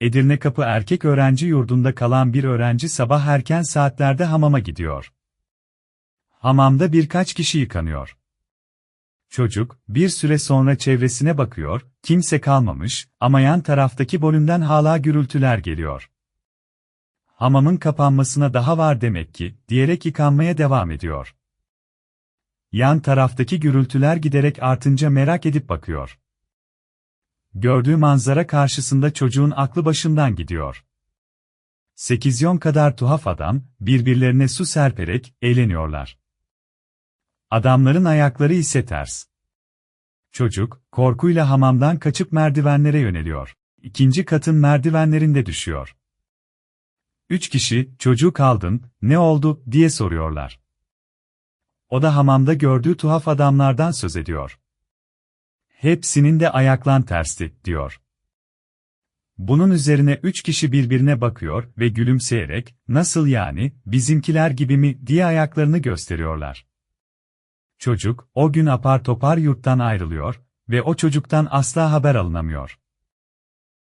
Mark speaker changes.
Speaker 1: Edirne Kapı Erkek Öğrenci Yurdu'nda kalan bir öğrenci sabah erken saatlerde hamama gidiyor. Hamamda birkaç kişi yıkanıyor. Çocuk, bir süre sonra çevresine bakıyor, kimse kalmamış ama yan taraftaki bölümden hala gürültüler geliyor. Hamamın kapanmasına daha var demek ki, diyerek yıkanmaya devam ediyor. Yan taraftaki gürültüler giderek artınca merak edip bakıyor. Gördüğü manzara karşısında çocuğun aklı başından gidiyor. Sekizyon kadar tuhaf adam, birbirlerine su serperek, eğleniyorlar. Adamların ayakları ise ters. Çocuk, korkuyla hamamdan kaçıp merdivenlere yöneliyor. İkinci katın merdivenlerinde düşüyor. Üç kişi, çocuğu kaldın, ne oldu, diye soruyorlar. O da hamamda gördüğü tuhaf adamlardan söz ediyor. Hepsinin de ayaklan tersti, diyor. Bunun üzerine üç kişi birbirine bakıyor ve gülümseyerek, nasıl yani, bizimkiler gibi mi, diye ayaklarını gösteriyorlar. Çocuk, o gün apar topar yurttan ayrılıyor ve o çocuktan asla haber alınamıyor.